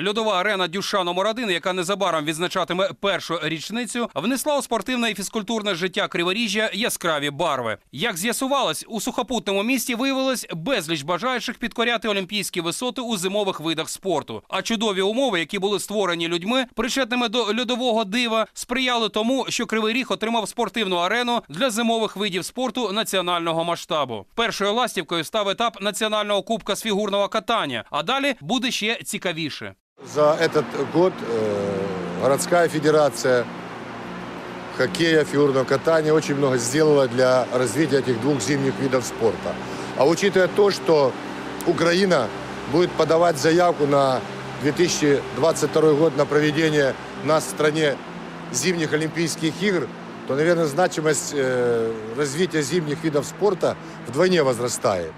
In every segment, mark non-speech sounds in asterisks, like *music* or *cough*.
Льодова арена Дюша номер 1 яка незабаром відзначатиме першу річницю, внесла у спортивне і фізкультурне життя Криворіжжя яскраві барви. Як з'ясувалось, у сухопутному місті виявилось безліч бажаючих підкоряти олімпійські висоти у зимових видах спорту. А чудові умови, які були створені людьми, причетними до льодового дива, сприяли тому, що Кривий Ріг отримав спортивну арену для зимових видів спорту національного масштабу. Першою ластівкою став етап національного кубка з фігурного катання. А далі буде ще цікавіше. За этот год э, городская федерация хоккея, фигурного катания очень много сделала для развития этих двух зимних видов спорта. А учитывая то, что Украина будет подавать заявку на 2022 год на проведение у нас в стране зимних Олимпийских игр, то, наверное, значимость э, развития зимних видов спорта вдвойне возрастает.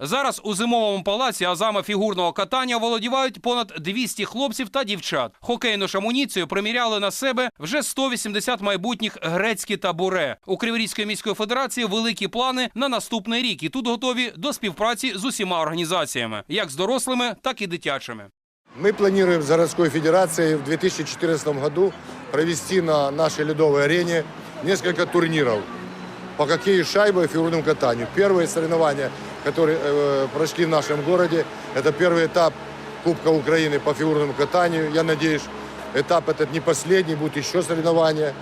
Зараз у зимовому палаці азами фігурного катання володівають понад 200 хлопців та дівчат. Хокейну ж амуніцію приміряли на себе вже 180 майбутніх грецькі табуре. У Криворізької міської федерації великі плани на наступний рік, і тут готові до співпраці з усіма організаціями, як з дорослими, так і дитячими. Мы планируем с городской федерацией в 2014 году провести на нашей ледовой арене несколько турниров по хоккею с шайбой и фигурному катанию. Первые которые э, прошли в нашем городе, это первый этап Кубка Украины по фигурному катанию. Я надеюсь, этап этот не последний, будут еще соревнования.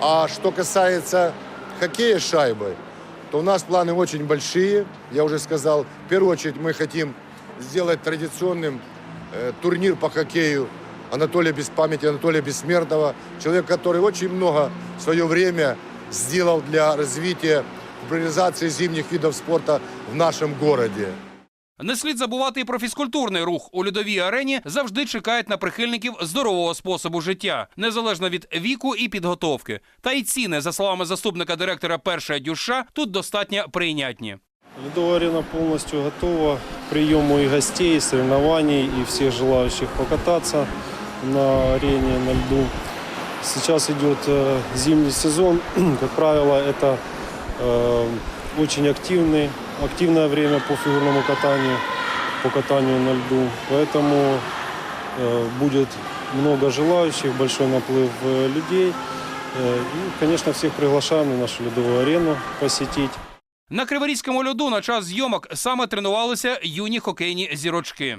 А что касается хоккея с шайбой, то у нас планы очень большие. Я уже сказал, в первую очередь мы хотим сделать традиционным э, турнир по хоккею Анатолия без Анатолия Бессмертного. Человек, который очень много в свое время сделал для развития популяризации зимних видов спорта в нашем городе. Не слід забувати і про фізкультурний рух. У льодовій арені завжди чекають на прихильників здорового способу життя, незалежно від віку і підготовки. Та й ціни, за словами заступника директора першої дюша, тут достатньо прийнятні. Ледовая арена полностью готова к приему и гостей, и соревнований, и всех желающих покататься на арене, на льду. Сейчас идет э, зимний сезон. *clears throat* Как правило, это э, очень активный, активное время по фигурному катанию, по катанию на льду. Поэтому э, будет много желающих, большой наплыв э, людей. Э, и, конечно, всех приглашаем на нашу ледовую арену посетить. На Криворізькому льоду на час зйомок саме тренувалися юні хокейні зірочки.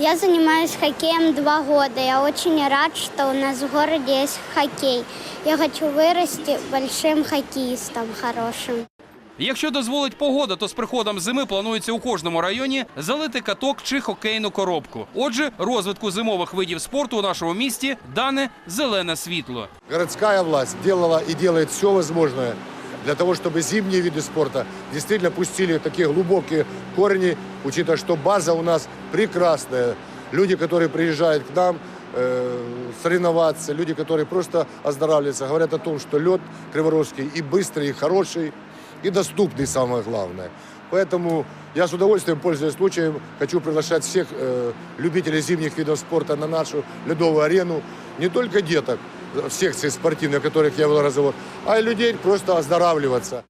Я занимаюсь хоккеем два года. Я очень рад, что у нас в городе есть хоккей. Я хочу вырасти большим хоккеистом хорошим. Якщо дозволить погода, то з приходом зими планується у кожному районі залити каток чи хокейну коробку. Отже, розвитку зимових видів спорту у нашому місті дане зелене світло. Городская власть делала и делает все возможное для того, чтобы зимние виды спорта действительно пустили такие глубокие корни, учитывая, что база у нас прекрасная. Люди, которые приезжают к нам э, соревноваться, люди, которые просто оздоравливаются, говорят о том, что лед Криворожский и быстрый, и хороший, и доступный, самое главное. Поэтому я с удовольствием, пользуясь случаем, хочу приглашать всех э, любителей зимних видов спорта на нашу ледовую арену. Не только деток в секции спортивной, о которых я вел разговор, а и людей просто оздоравливаться.